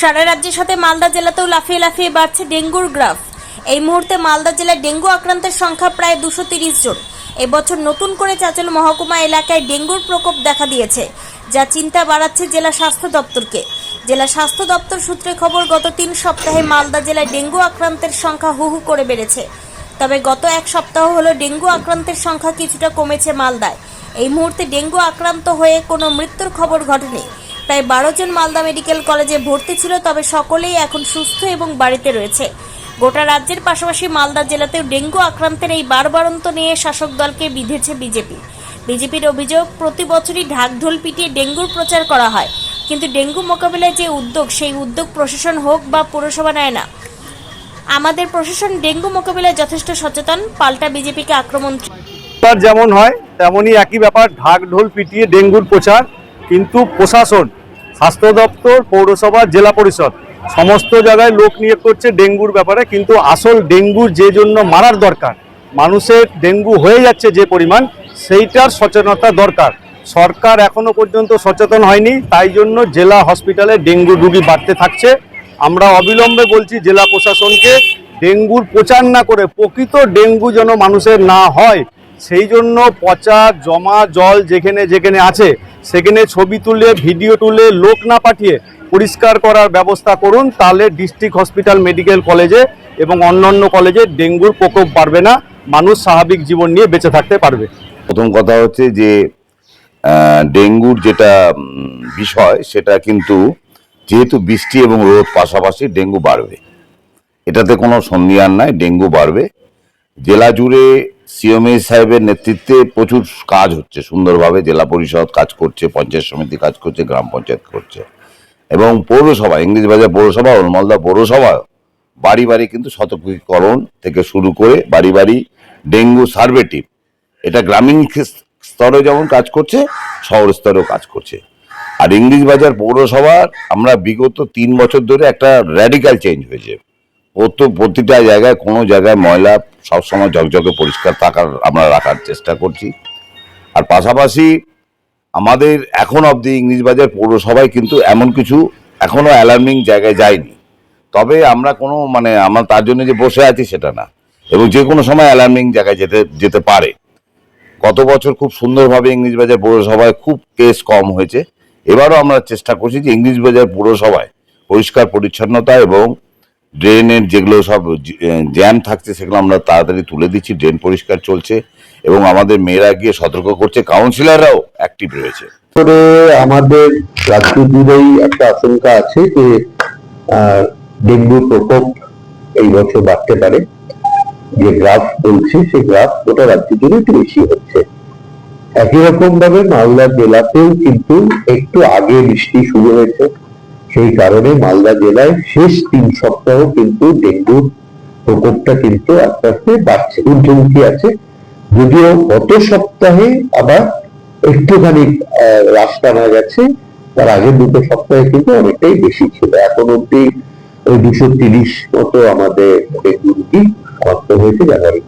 সারা রাজ্যের সাথে মালদা জেলাতেও লাফিয়ে লাফিয়ে বাড়ছে ডেঙ্গুর গ্রাফ। এই মুহূর্তে মালদা জেলায় ডেঙ্গু আক্রান্তের সংখ্যা প্রায় দুশো তিরিশ জন। এবছর নতুন করে চাঁচল মহকুমা এলাকায় ডেঙ্গুর প্রকোপ দেখা দিয়েছে, যা চিন্তা বাড়াচ্ছে জেলা স্বাস্থ্য দপ্তরকে। জেলা স্বাস্থ্য দপ্তর সূত্রে খবর, গত তিন সপ্তাহে মালদা জেলায় ডেঙ্গু আক্রান্তের সংখ্যা হু হু করে বেড়েছে। তবে গত এক সপ্তাহ হলো ডেঙ্গু আক্রান্তের সংখ্যা কিছুটা কমেছে মালদায়। এই মুহূর্তে ডেঙ্গু আক্রান্ত হয়ে কোনো মৃত্যুর খবর ঘটেনি। প্রায় বারো জন মালদা মেডিকেল কলেজে ভর্তি ছিল, তবে সকলেই এখন সুস্থ এবং বাড়িতে রয়েছে। গোটা রাজ্যের পাশাপাশি মালদা জেলাতেও ডেঙ্গু আক্রান্তের এই বারবারন্ত নিয়ে শাসক দলকে বিঁধেছে বিজেপি। বিজেপির অভিযোগ, প্রতি বছরই ঢাকঢোল পিটিয়ে ডেঙ্গুর প্রচার করা হয়। কিন্তু ডেঙ্গু মোকাবিলায় যে উদ্যোগ, সেই উদ্যোগ প্রশাসন হোক বা পুরসভা নেয় না। আমাদের প্রশাসন ডেঙ্গু মোকাবিলায় যথেষ্ট সচেতন, পাল্টা বিজেপিকে আক্রমণ যেমন হয়, তেমনই একই ব্যাপার ঢাক ঢোল পিটিয়ে ডেঙ্গুর প্রচার। কিন্তু প্রশাসন স্বাস্থ্য দপ্তর, পৌরসভা, জেলা পরিষদ। সমস্ত জায়গায় লোক নিয়োগ করছে ডেঙ্গুর ব্যাপারে, কিন্তু আসল ডেঙ্গু যে জন্য মারার দরকার, মানুষের ডেঙ্গু হয়ে যাচ্ছে যে পরিমাণ, সেইটার সচেতনতা দরকার। সরকার এখনও পর্যন্ত সচেতন হয়নি, তাই জন্য জেলা হসপিটালে ডেঙ্গু রুগী বাড়তে থাকছে। আমরা অবিলম্বে বলছি জেলা প্রশাসনকে, ডেঙ্গুর প্রচার না করে প্রকৃত ডেঙ্গু যেন মানুষের না হয়, সেই জন্য পচা, জমা জল যেখানে যেখানে আছে সেখানে ছবি তুলে, ভিডিও তুলে, লোক না পাঠিয়ে পরিষ্কার করার ব্যবস্থা করুন, তাহলে ডিস্ট্রিক্ট হসপিটাল মেডিকেল কলেজে এবং অন্যান্য কলেজে ডেঙ্গুর প্রকোপ বাড়বে না, মানুষ স্বাভাবিক জীবন নিয়ে বেঁচে থাকতে পারবে। প্রথম কথা হচ্ছে যে ডেঙ্গুর যেটা বিষয়, সেটা কিন্তু যেহেতু বৃষ্টি এবং রোদ পাশাপাশি ডেঙ্গু বাড়বে। এটাতে কোনো সন্দেহান নাই, ডেঙ্গু বাড়বে। জেলা জুড়ে সিএমএ সাহেবের নেতৃত্বে প্রচুর কাজ হচ্ছে, সুন্দরভাবে জেলা পরিষদ কাজ করছে, পঞ্চায়েত সমিতি কাজ করছে, গ্রাম পঞ্চায়েত করছে। এবং পৌরসভা ইংরেজবাজার পৌরসভা ও মালদা পৌরসভা, বাড়ি বাড়ি কিন্তু সতর্কীকরণ থেকে শুরু করে বাড়ি বাড়ি ডেঙ্গু সার্ভে টিম। এটা গ্রামীণ স্তরে যেমন কাজ করছে, শহর স্তরেও কাজ করছে। আর ইংলিশ বাজার পৌরসভার আমরা বিগত তিন বছর ধরে একটা র্যাডিক্যাল চেঞ্জ হয়েছে। প্রত্যেক প্রতিটা জায়গায়, কোনো জায়গায় ময়লা সবসময় ঝকঝকে পরিষ্কার থাকার আমরা রাখার চেষ্টা করছি। আর পাশাপাশি আমাদের এখন অবধি ইংলিশ বাজার পৌরসভায় কিন্তু এমন কিছু এখনও অ্যালার্মিং জায়গায় যায়নি। তবে আমরা কোনো মানে আমরা তার জন্য যে বসে আছি সেটা না। এবং যে কোনো সময় অ্যালার্মিং জায়গায় যেতে যেতে পারে। গত বছর খুব সুন্দরভাবে ইংলিশ বাজার পৌরসভায় খুব কেস কম হয়েছে। এবারও আমরা চেষ্টা করছি যে ইংলিশ বাজার পৌরসভায় পরিষ্কার পরিচ্ছন্নতা এবং ড্রেনের যেগুলো সব জ্যাম থাকছে সেগুলো আমরা তাড়াতাড়ি তুলে দিচ্ছি ড্রেন পরিষ্কার চলছে এবং আমাদের মেয়েরা গিয়ে সতর্ক করছে কাউন্সিলররাও অ্যাক্টিভ রয়েছে। আমাদের রাজ্য জুড়েই একটা আশঙ্কা আছে যে ডেঙ্গুর প্রকোপ এই বছর বাড়তে পারে। যে গ্রাফ বলছি, সেই গ্রাফ গোটা রাজ্য জুড়ে একটু বেশি হচ্ছে। একই রকম ভাবে মালদা জেলাতেও কিন্তু একটু আগে বৃষ্টি শুরু হয়েছে। সেই কারণে মালদা জেলায় শেষ তিন সপ্তাহ কিন্তু ডেঙ্গুর প্রকোপটা কিন্তু আস্তে আস্তে বাড়ছে ঊর্ধ্বমুখী আছে। যদিও গত সপ্তাহে আবার একটুখানি হ্রাস টানা গেছে, তার আগের দুটো সপ্তাহে কিন্তু অনেকটাই বেশি ছিল। এখন অব্দি ওই দুশো তিরিশ মতো আমাদের ডেঙ্গু রুগী হয়েছে জানুয়ারি